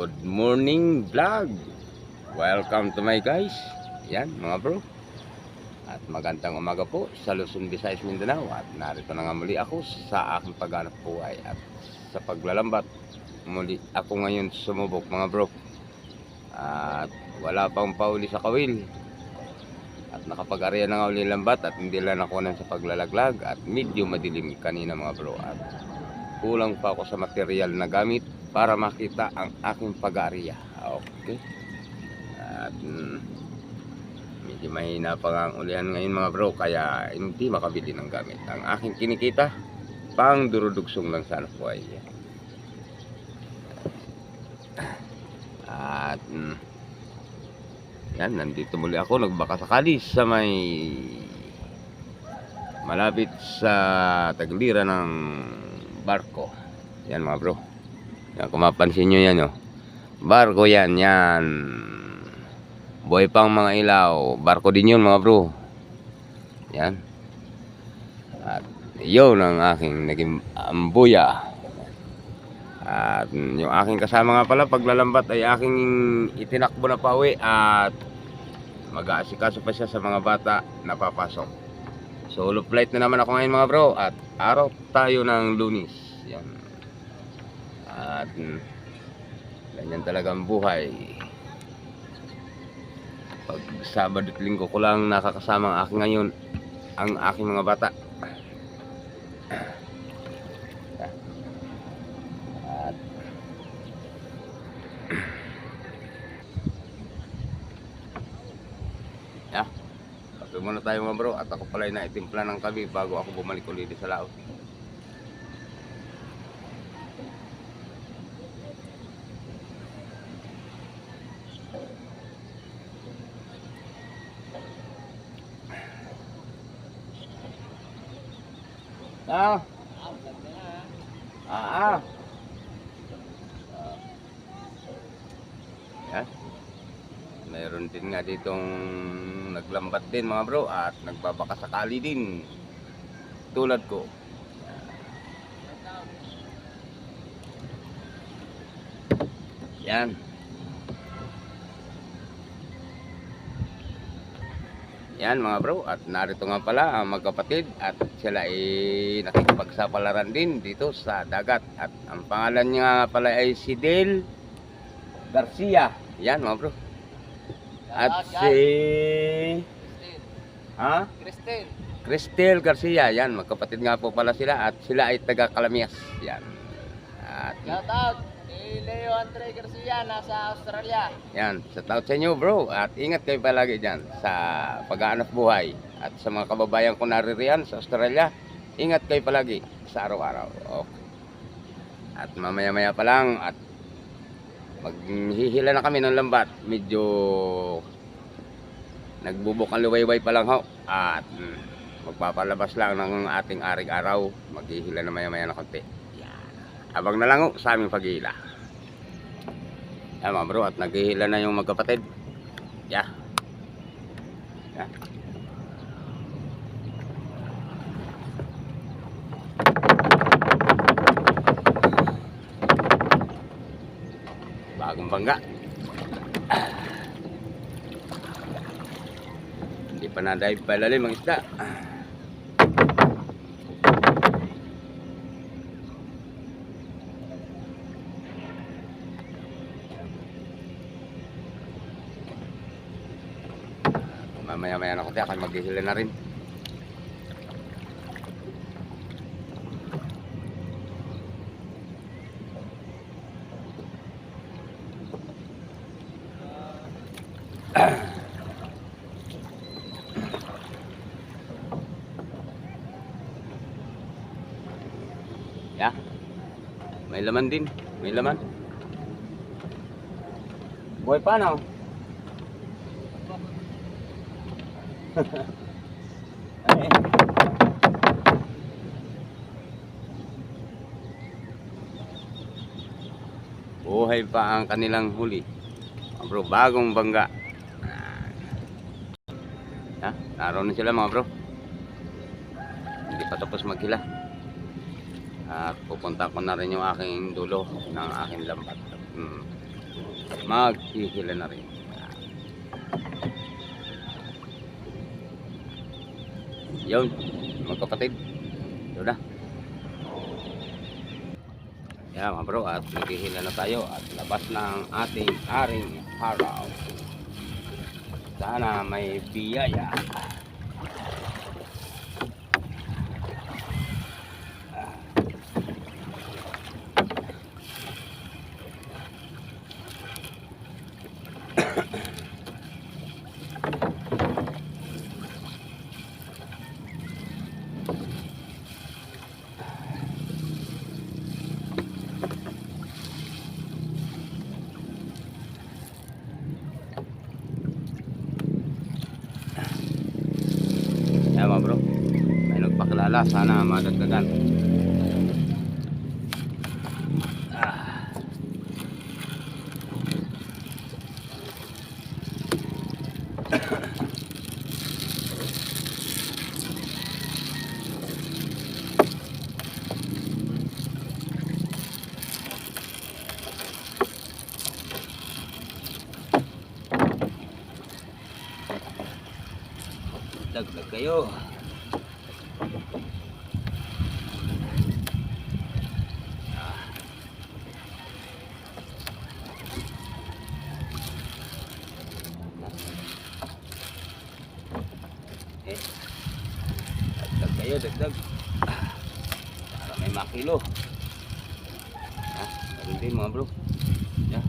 Good morning vlog. Welcome to my guys. Yan mga bro. At magandang umaga po sa Luzon, Visayas, Mindanao. At narito na nga muli ako sa aking paghanap buhay at sa paglalambat. Muli ako ngayon sumubok mga bro. At wala pang pauli sa kawil. At nakapag-arya na nga uli lambat at hindi lang nakunan sa paglalaglag at medyo madilim kanina mga bro. At kulang pa ako sa material na gamit para makita ang aking pag-aarya. Okay. At mm, medyo mahina pa ang ulihan ngayon mga bro kaya hindi makabili ng gamit. Ang aking kinikita pang durudugsong lang sana po ay at mm, yan, nandito muli ako nagbaka sakali sa may malapit sa taglira ng barko. Yan mga bro. Yan, kung mapansin nyo yan, oh. Barko yan, yan. Buhay pang mga ilaw. Barko din yun, mga bro. Yan. At yun ang aking naging ambuya. At yung aking kasama nga pala, paglalambat ay aking itinakbo na pauwi at mag-aasikaso pa siya sa mga bata na papasok. Solo flight na naman ako ngayon mga bro at araw tayo ng lunis. Yan. At mm, ganyan talaga ang buhay. Pag Sabado at Linggo ko lang nakakasama ang aking ngayon ang aking mga bata. At Yeah. Kape muna tayo mga bro at ako pala ay naitimpla ng kabi bago ako bumalik ulit sa laot. Ah. Ah. ah. Yan. Mayroon din nga ditong naglambat din mga bro at nagbabaka sakali din. Tulad ko. Yan. Yan mga bro at narito nga pala ang magkapatid at sila ay nakikipagsapalaran din dito sa dagat at ang pangalan niya nga pala ay si Del Garcia. Yan mga bro. At si Ha? Cristel. Cristel Garcia. Yan, magkapatid nga po pala sila at sila ay taga Calamias. Yan. At Shout out kay Leo Andre Garcia nasa Australia. yan, sa taot sa inyo bro. At ingat kayo palagi dyan sa pag-aanap buhay. At sa mga kababayan ko naririyan sa Australia, ingat kayo palagi sa araw-araw. Okay. At mamaya-maya pa lang at maghihila na kami ng lambat. Medyo nagbubok ang luwayway pa lang ho. At mm, magpapalabas lang ng ating aring araw. Maghihila na maya-maya na konti. Yan. Abang na lang ho sa aming paghihila. Yan mga bro, at naghihila na yung magkapatid. Yeah. Yeah. Bagong bangga. Hindi pa na-dive palalim ang isda. Mamaya-maya na ko tayo, ako'y maghihila na rin. May laman din. May laman. Buhay pa no? Ay. Buhay pa ang kanilang huli. Bro, bagong bangga. Ha? Naroon na sila mga bro. Hindi pa tapos maghila. At pupunta ko na rin yung aking dulo ng aking lambat. Hmm. maghihila na rin. Yun, mga kapatid. Yun na. Yan mga bro, at naghihila na tayo at labas na ang ating aring araw. Sana may biyaya. Yan mga bro, may nagpakilala. Sana madagdagan. Ah. Dagdag kayo. Eh, dagdag kayo, dagdag. Ah, Para may makilo. Ha? Ganun din mga bro. Yeah.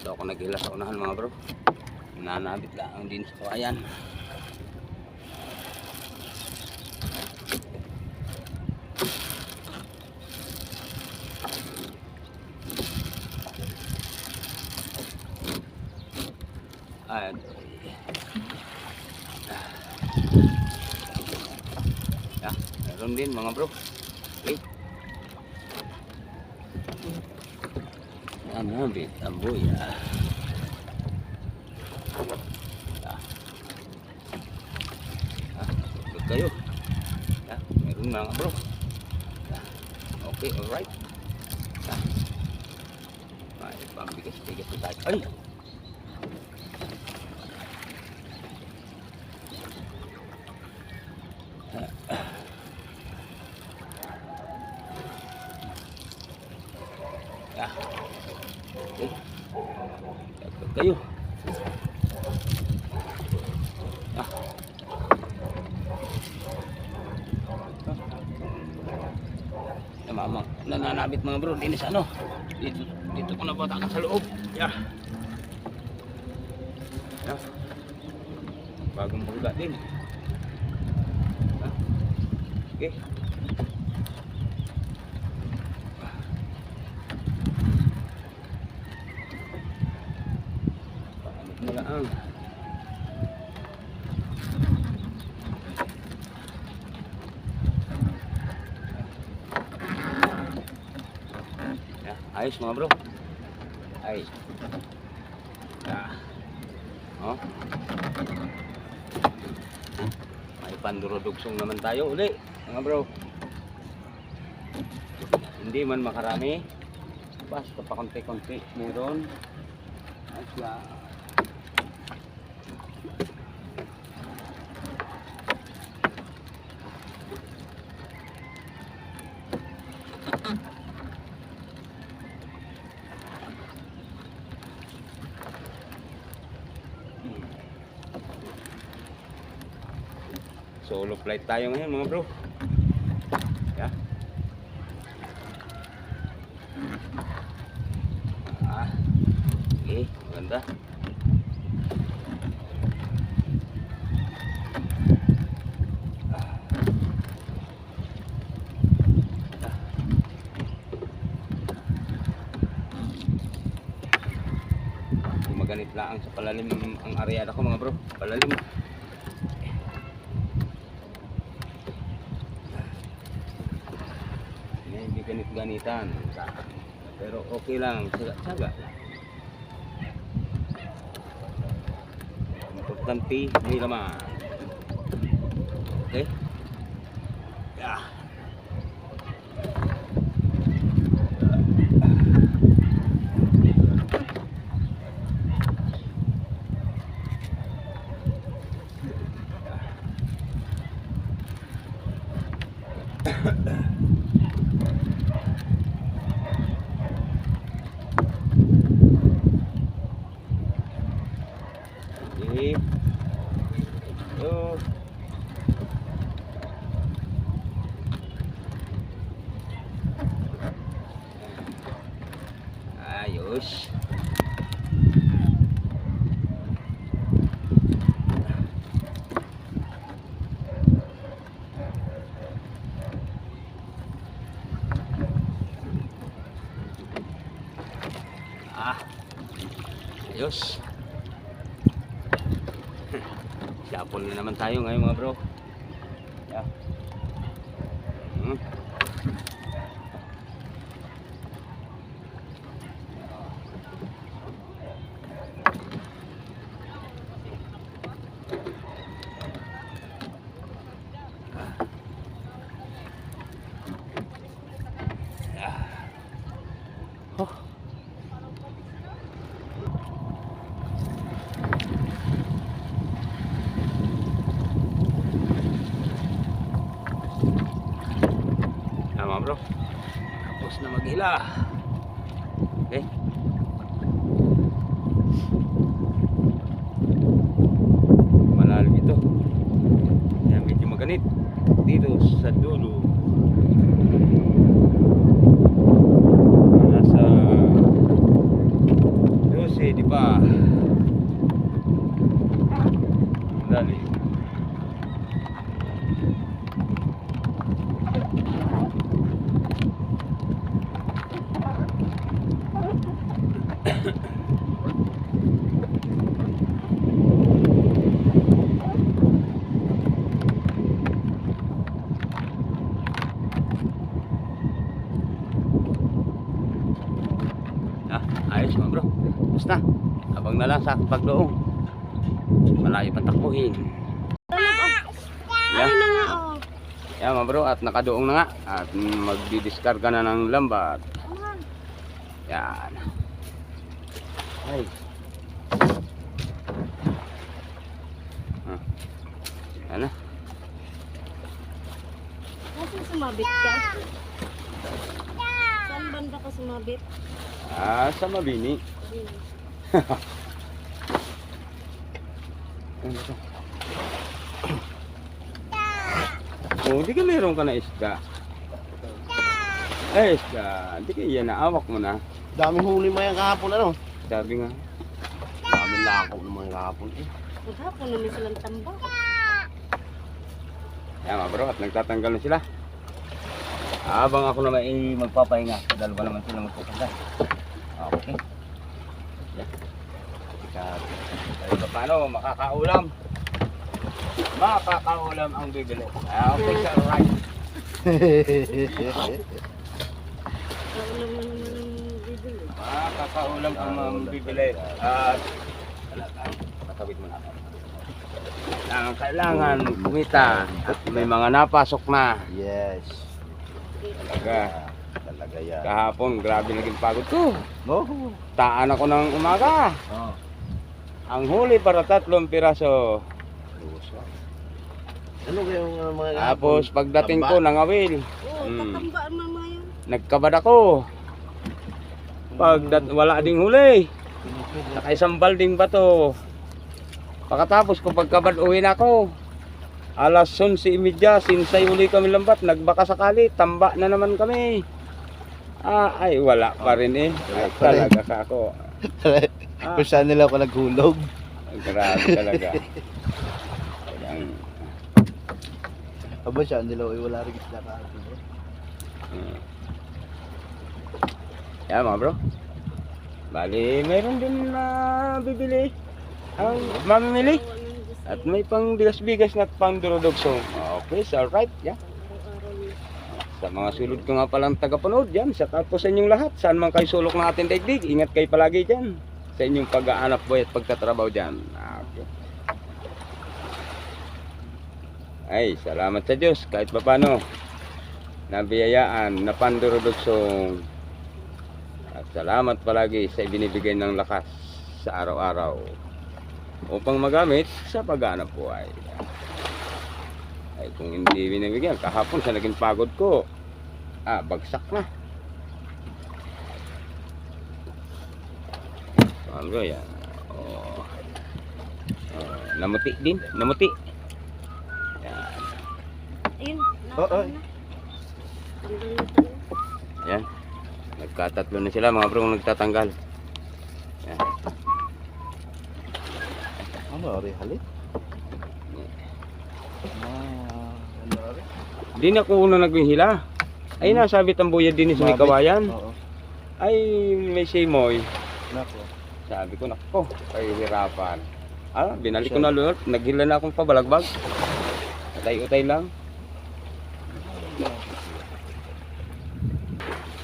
Dito ako naghila sa unahan mga bro. Nanabit lang din sa kawayan. Ayan. Yeah, meron din mga bro. Okay. Yan na, bit ang buya. Ah. Ah, kayo. Yeah, meron mga bro. Yeah. Okay, alright. Yeah. May pambigas-bigas tayo. Ay! Ah. Okay. Dagdag kayo. Ah. Ah, mama, nananabit mga bro, dinis ano? Dito, dito ko nabatakan sa loob. Yeah. Yeah. Bagong bulga din. Okay. Paano mo lang. Yeah, ayos mga bro. Ayos. Yeah. Oh. May pandurodugsong naman tayo uli, mga bro. Hindi man makarami. Basta pa konti-konti meron. Asya. Solo flight tayo ngayon mga bro. Yeah. Ah. Okay, maganda. Ah. ganit lang sa palalim ang area ko mga bro. Palalim. Pero okay lang. Saga-saga lang. Importante, may laman. Okay? Yeah. Okay. So, ayos. Ah, ayos. Shuffle na naman tayo ngayon mga bro. Yeah. Hmm. Yeah. Oh. Tama bro. Tapos na maghila. Okay. Malalim ito. Kaya medyo maganit. Dito sa dulo. Nasa 12, di ba? Dali. Ah, ayos mga bro. Basta, abang na lang sa pagdoong. Malayo pang takbuhin. Ano oh. Yan mga bro, at nakadoong na nga. At magdi-discard ka na ng lambat. Yan. Ay. Ah. Yan na. Kasi sumabit ka? Saan banda ka sumabit? Ah, sa mabini. Ano to? Oh, di ka meron ka na isda. Eh, isda. Di ka yan na. Awak mo na. Daming huli mo yan kahapon ano? Sabi nga. Daming lako naman kahapon eh. Maghapon naman silang tambak. Yan mga bro, at nagtatanggal na sila. Habang ako naman ay magpapahinga. Dalawa naman sila magpapagay. Okay. Yan. Ika- Kahit pa paano, makakaulam. Makakaulam ang bibili. Ah, okay, sir. Right. Makakaulam ang bibili. At talagang patawid mo na ako. Kailangan, kailangan kumita at may mga napasok na. yes. Talaga. Talaga yan. Kahapon, grabe naging pagod ko. Oh. Taan ako ng umaga. Oh. Ang huli para tatlong piraso. Ano kayong uh, mga Tapos pagdating ko ng awil, Oo, Hmm. tatamba mama yun. nagkabad ako. Pag wala ding huli. Naka isang balding bato. Pagkatapos ko pagkabad uwi na ako. Alas 11.30, sinsay uli kami lambat. Nagbaka sakali, tamba na naman kami. Ah, ay wala pa rin eh. Ay, talaga ka ako. Ah, Kung saan nila ako naghulog. grabe talaga. Ayan. Aba siya nila, uy, wala rin isla ka. bro. Mm. Yan mga bro. Bali, mayroon din na bibili ang mamimili. At may pang bigas-bigas na pang durodogso. Okay, so alright. Yeah. Sa mga sulod ko nga palang tagapanood dyan, sa po sa inyong lahat, saan man kayo sulok ng ating daigdig, ingat kayo palagi dyan sa inyong pag-aanap boy at pagtatrabaho dyan. Okay. Ay, salamat sa Diyos kahit papano nabiyayaan na pandurudugsong at salamat palagi sa ibinibigay ng lakas sa araw-araw upang magamit sa paghanap buhay. Ay kung hindi binibigyan, kahapon sa naging pagod ko, ah, bagsak na. Ano ba yan? Oh. Oh, namuti din, namuti. Yan. Ayun, Oo, na tayo. Yan. Nagkatatlo na sila mga bro nagtatanggal. Yan. Ano, ari, halit? Ah, ano, ari? Di na ko una naghihila. Ay nasabi tambuya din sa may kawayan. Oo, Ay may simoy. nako. Sabi ko nako, ay hirapan. Ah, binalik ko na lunod. Naghila na akong pabalagbag. Utay-utay lang.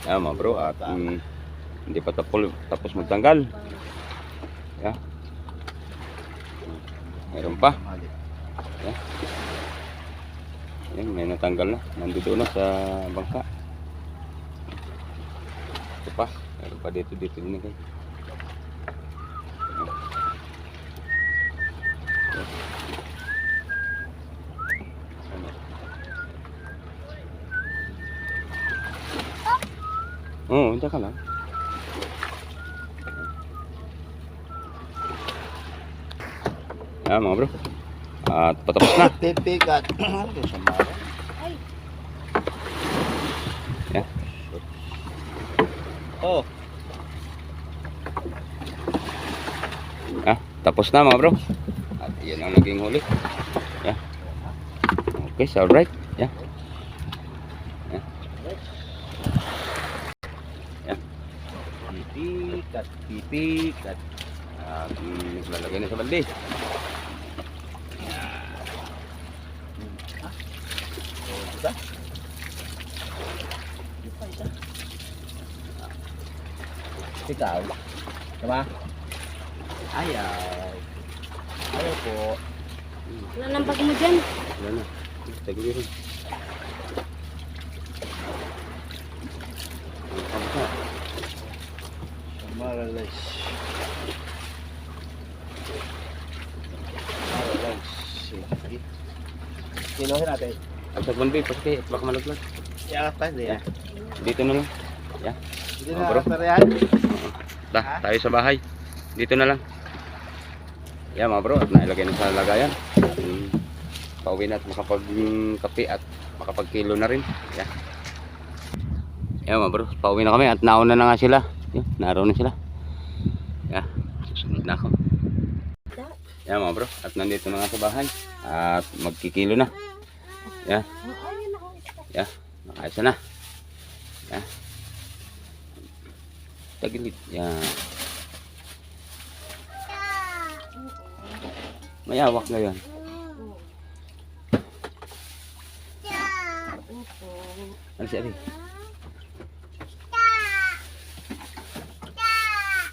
Yan mga bro at mm, hindi pa tapos, tapos magtanggal. Yan. Meron pa. Halit. Yan, may natanggal na. Nandito na sa bangka. Ito pa. Meron pa dito, dito din kayo. Oo, oh, hindi ka lang. Yan mga bro. At patapos na. Tipikat. Ano kayo sa mara? Ay, Oh, Ah, tapos na mga bro. At yan ang naging huli. Yeah. Okay, so alright. Yeah. tipikat, tipikat. At mm, lalagay na sa balde. Oh, Ikaw? Diba? Ayaw. Ayaw po. wala nang bag mo dyan. Wala na. Tagli rin. Tapos na. Maralas. Maralas. Sige. Kilohin natin. Ang sa balde, paski, at baka malaglag. Iangat pa, hindi Yeah. Dito na lang. Hindi Oh, na bro. parehan. Da, tayo sa bahay. Dito na lang. Yeah, mga bro, at nailagay na sa lagayan. Mm, pauwi na at makapag-kape at makapag-kilo na rin. Yeah. Yeah, mga bro, pauwi na kami at nauna na nga sila. Yeah, naroon na sila. Yeah, susunod na ako. Yeah, mga bro, at nandito na nga sa bahay. At magkikilo na. Yeah, Oh, ayun ako. yeah, nakaisa na. Yeah. Tagilid. Yeah. May awak ngayon. Ano si Ari?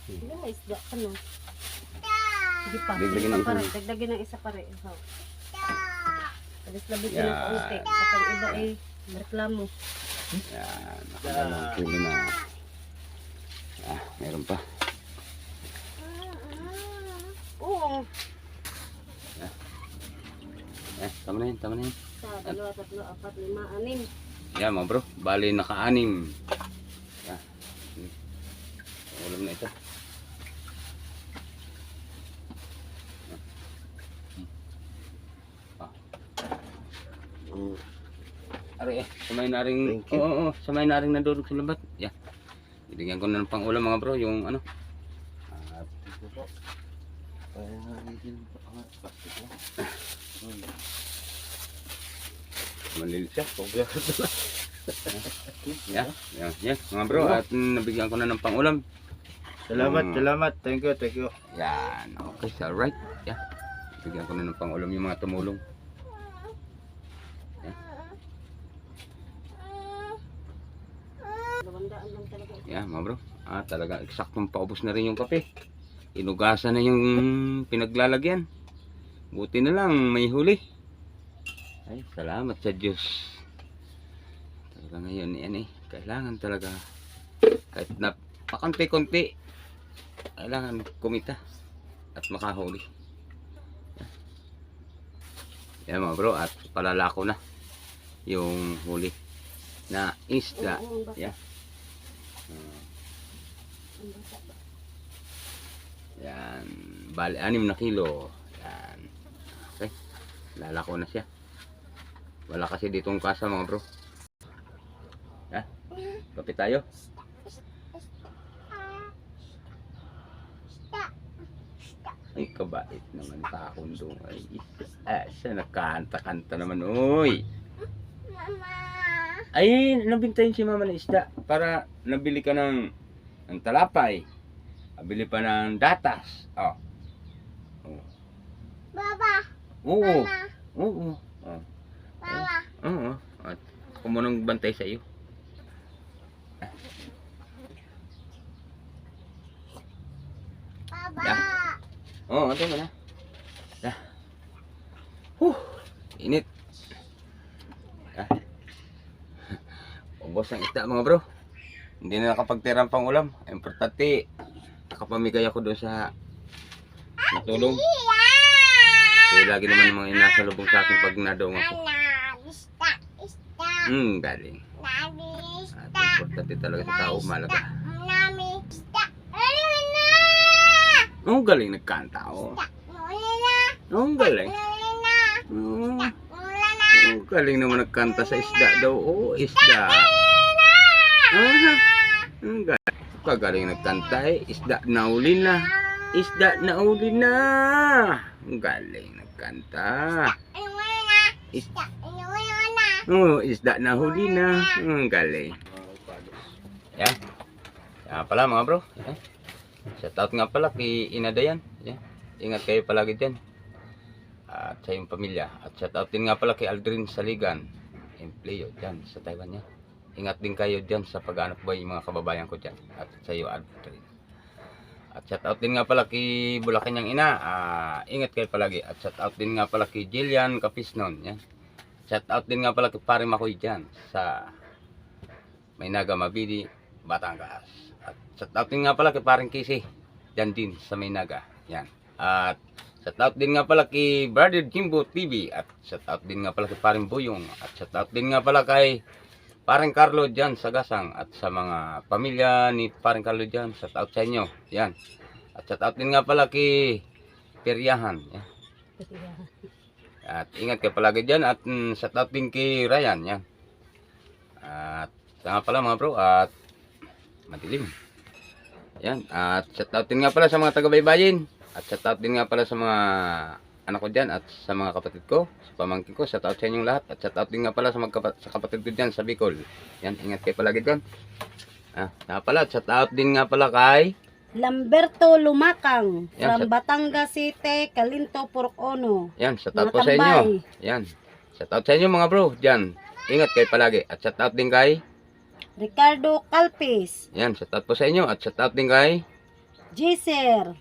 Hindi mo isda ka no. Hindi pa. Dagdagan ng isa. Dagdagan ng isa pa rin. Oh. Alis labit Yeah. yeah. ng kaunti. Kapag iba eh, reklamo. Yan. Nakadalawang kilo na. Ah, meron pa. Oo. Eh, tama na yun, tama na yun. Sa dalawa, tatlo, apat, lima, anim. Yan mga bro, bali naka-anim. Yan. Hmm. Ulam na ito. Ah. Mm. Ari eh, samay na rin, oo, oo, samay na rin nadurog sa lambat. Yan. Binigyan ko na ng pang ulam mga bro, yung ano. At Ito po. Kaya nagigil pa ang plastic na. Uy. Manil siya. Ka. Yeah, yeah, yeah. Mga bro, at nabigyan ko na ng pangulam. Salamat, Mm. salamat. Thank you, thank you. Yan, okay, alright. Yeah. Bigyan ko na ng pangulam yung mga tumulong. Yeah, mga bro. Ah, talaga eksaktong paubos na rin yung kape. Inugasan na yung pinaglalagyan. Buti na lang may huli. Ay, salamat sa Diyos. Talaga ngayon, yan eh. Kailangan talaga kahit na pakonti-konti kailangan kumita at makahuli. Yan mga bro, at palalako na yung huli na isda. Yeah. Yan. Bali, anim na kilo. Yan. Okay. Lalako na siya. Wala kasi ditong kasa mga bro. Ha? Kapit tayo. Ay, kabait naman takon doon. Ay, ah, siya nakanta-kanta naman. Uy! Ay, nabintayin si mama ng isda para nabili ka ng, ng talapay. Nabili pa ng datas. Oh. oh. Baba, Oo. mama, Oo. Oh. mama. Oo. At kumunong bantay sa iyo. Baba. Oo, oh, ito mo na. Ah. Huh. Init. Ah. Ubos ang isda mga bro. Hindi na nakapagtirang pang ulam. Importante, nakapamigay ako doon sa natulong. Kaya lagi naman mga inasalubong sa akin pag nadong ako. Hmm, galing. At importante talaga sa tao, malaga. na? Oh, galing nagkanta, oh. Na, Oh, galing. na, Oh, oh, galing naman nagkanta sa isda daw. Oh, isda. Ah, ang galing. Kagaling nagkanta eh. Isda na uli na. Isda na uli na. Galing nagkanta. Mula na? Is Ista, mula na? oh, isda na huli na. Ang galing. Yan. Yan pala mga bro. Yan. Shout out nga pala kay Inadayan. Yan. Ingat kayo palagi dyan. At sa iyong pamilya. At shout out din nga pala kay Aldrin Saligan. Empleo dyan sa Taiwan niya. Ingat din kayo dyan sa pag-anak buhay yung mga kababayan ko dyan. At sa iyo Aldrin. At shout out din nga pala kay Bulacan ina. Ah, ingat kayo palagi. At shout out din nga pala kay Jillian Capisnon. Yan. Shout out din nga pala kay Pare Makoy dyan sa Maynaga Mabini, Batangas. At shout out din nga pala kay Paring Kisi dyan din sa Maynaga. Yan. At shout out din nga pala kay Brother Jimbo TV at shout out din nga pala kay Paring Buyong at shout out din nga pala kay Paring Carlo dyan sa Gasang at sa mga pamilya ni Paring Carlo dyan. Shout out sa inyo. Yan. At shout out din nga pala kay Peryahan. Yan. At ingat kayo palagi dyan at mm, shout out din kay Ryan. Yan. At sa nga pala mga bro at madilim. Yan. At shout out din nga pala sa mga taga-baybayin. At shout out din nga pala sa mga anak ko dyan at sa mga kapatid ko, sa pamangkin ko, shout out sa inyong lahat. At shout out din nga pala sa, mga kapa- sa kapatid ko dyan sa Bicol. Yan, ingat kayo palagi dyan. Ah, nga pala, shout out din nga pala kay Lamberto Lumakang Yan, from sa- Batangas City, Calinto, Porocono. Yan, shout out Mga po sa inyo. Yan. Shout out sa inyo mga bro. Diyan. Ingat kayo palagi. At shout out din kay Ricardo Calpis, Yan, shout out po sa inyo. At shout out din kay Jiser,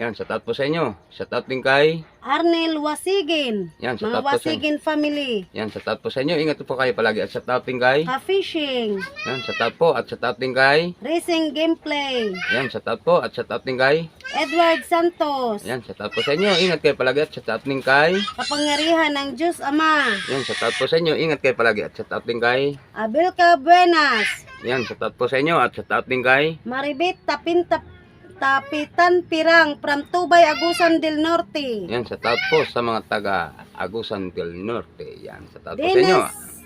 Yan, shout out po sa inyo. Shout out din kay Arnel Wasigin, Yan, shout mga out po sa inyo. Wasigin family, Yan, shout out po sa inyo. Ingat po kayo palagi. At shout out din kay ka-fishing, Yan, shout out po. At shout out din kay racing gameplay, Yan, shout out po. At shout out din kay Edward Santos, Yan, shout out po sa inyo. Ingat kayo palagi. At shout out din kay kapangyarihan ng Diyos Ama, Yan, shout out po sa inyo. Ingat kayo palagi. At shout out din kay Abelca Buenas, Yan, shout out po sa inyo. At shout out din kay Maribit Tapinta Tapitan Pirang from Tubay, Agusan del Norte, Yan, out po sa mga taga Agusan del Norte. Yan, shout out po sa inyo.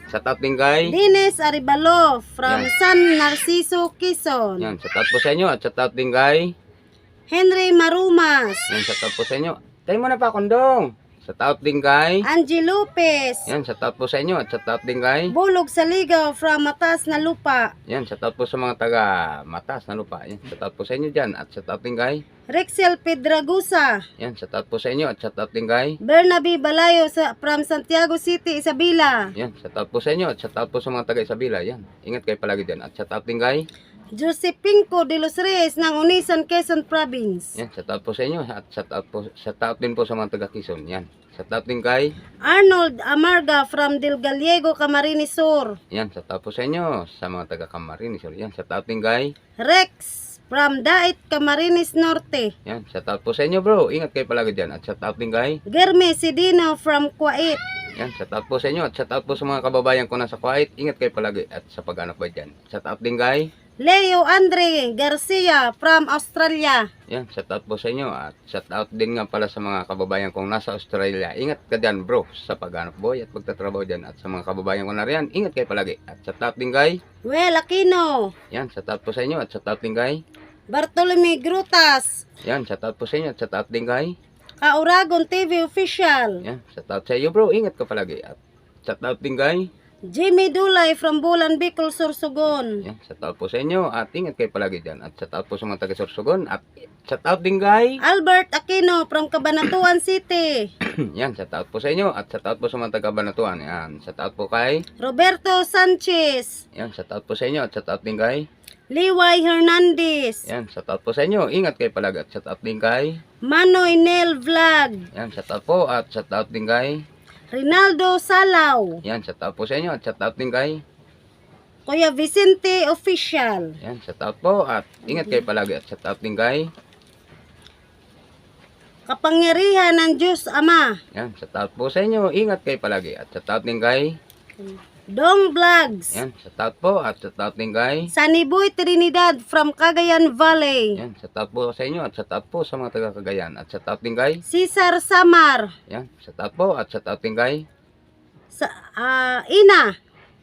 Shout out din kay Dines Aribalo from Yan. San Narciso, Quezon. Yan, shout out po sa inyo at shout out din kay Henry Marumas, Yan, shout out po sa inyo. Tayo muna pa, kondong. Shout out din kay... Angie Lopez, Yan, shout out po sa inyo. At shout out din kay... Bulog sa Ligaw from Matas na Lupa, Yan, shout out po sa mga taga Matas na lupa. Yan, shout out po sa inyo dyan. At shout out din kay... Rexel Pedragusa, Yan, shout out po sa inyo. At shout out din kay... Bernabe Balayo sa, from Santiago City, Isabela, Yan, shout out po sa inyo. At shout out po sa mga taga Isabela. Yan, ingat kayo palagi dyan. At shout out din kay... Josepinco de los Reyes ng Unisan, Quezon Province, Yan, shout out po sa inyo. At shout out, po, shout out din po sa mga taga Quezon. Yan, shout out din kay... Arnold Amarga from Del Gallego, Camarines Sur, Yan, shout out po sa inyo. Sa mga taga Camarines. Yan, shout out din kay... Rex from Dait, Camarines Norte, Yan, shout out po sa inyo bro. Ingat kayo palagi dyan. At shout out din kay... Germe Sidino from Kuwait, Yan, shout out po sa inyo. At shout out po sa mga kababayan ko nasa Kuwait. Ingat kayo palagi. At sa pag-anak ba dyan. Shout out din kay... Leo Andre Garcia from Australia, Yan, shout out po sa inyo. At shout out din nga pala sa mga kababayan kong nasa Australia. Ingat ka dyan bro. Sa pag-anak boy at pagtatrabaho dyan. At sa mga kababayan ko na riyan. Ingat kayo palagi. At shout out din kay... Well Aquino, Yan, shout out po sa inyo. At shout out din kay... Bartolome Grutas, Yan, shout out po sa inyo. At shout out din kay... Kauragon TV Official, Yan, shout out sa iyo bro. Ingat ka palagi. At shout out din kay... Jimmy Dulay from Bulan Bicol, Sorsogon, Yan, shout out po sa inyo. At ingat kayo palagi dyan. At shout out po sa mga taga Sorsogon. At shout out din kay... Albert Aquino from Cabanatuan City, Yan, shout out po sa inyo. At shout out po sa mga taga Banatuan. Yan, shout out po kay... Roberto Sanchez, Yan, shout out po sa inyo. At shout out din kay... Liway Hernandez, Yan, shout out po sa inyo. Ingat kayo palagi. At shout out din kay... Manoy Nel Vlog, Yan, shout out po. At shout out din kay... Rinaldo Salaw, Yan, shout out po sa inyo at shout out din kay... Kuya Vicente Official, Yan, shout out po at ingat kayo palagi at shout out din kay... Kapangyarihan ng Diyos Ama, Yan, shout out po sa inyo. Ingat kayo palagi at shout out din kay... Dong Vlogs, Yan, shout out po at shout out din kay... Saniboy Trinidad from Cagayan Valley, Yan, shout out po sa inyo at shout out po sa mga taga Cagayan. At shout out din kay... Cesar Samar, Yan, shout out po at shout out din kay... sa, ah, Ina,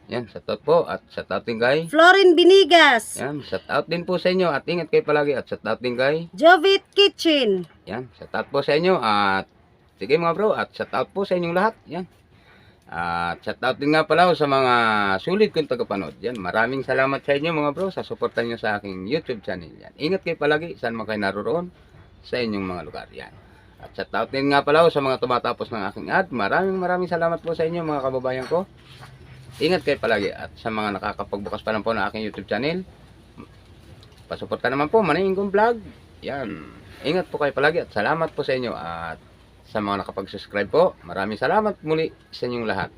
Yan, shout out po at shout out din kay... Florin Binigas, Yan, shout out din po sa inyo at ingat kayo palagi at shout out din kay... Jovit Kitchen, Yan, shout out po sa inyo at sige mga bro at shout out po sa inyong lahat. Yan. At shout out din nga pala sa mga sulit kong tagapanood. Yan, maraming salamat sa inyo mga bro sa suporta nyo sa aking YouTube channel. Yan. Ingat kayo palagi saan man kayo naroon sa inyong mga lugar. Yan. At shout out din nga pala sa mga tumatapos ng aking ad. Maraming maraming salamat po sa inyo mga kababayan ko. Ingat kayo palagi at sa mga nakakapagbukas pa lang po ng aking YouTube channel. Pasuporta naman po, Maningong Vlog. Yan. Ingat po kayo palagi at salamat po sa inyo at sa mga nakapag-subscribe po. Maraming salamat muli sa inyong lahat.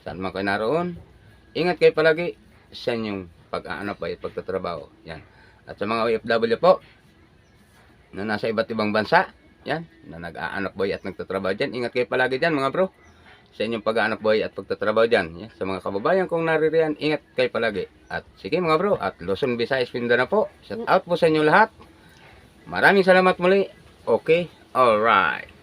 Saan man kayo naroon, ingat kayo palagi sa inyong pag-aanap ay pagtatrabaho. Yan. At sa mga OFW po, na nasa iba't ibang bansa, yan, na nag-aanap boy at nagtatrabaho dyan. Ingat kayo palagi dyan mga bro. Sa inyong pag-aanap boy at pagtatrabaho dyan. Yan. Sa mga kababayan kong naririyan, ingat kayo palagi. At sige mga bro, at Luzon, Visayas, Mindanao po. Shout out po sa inyo lahat. Maraming salamat muli. Okay, alright.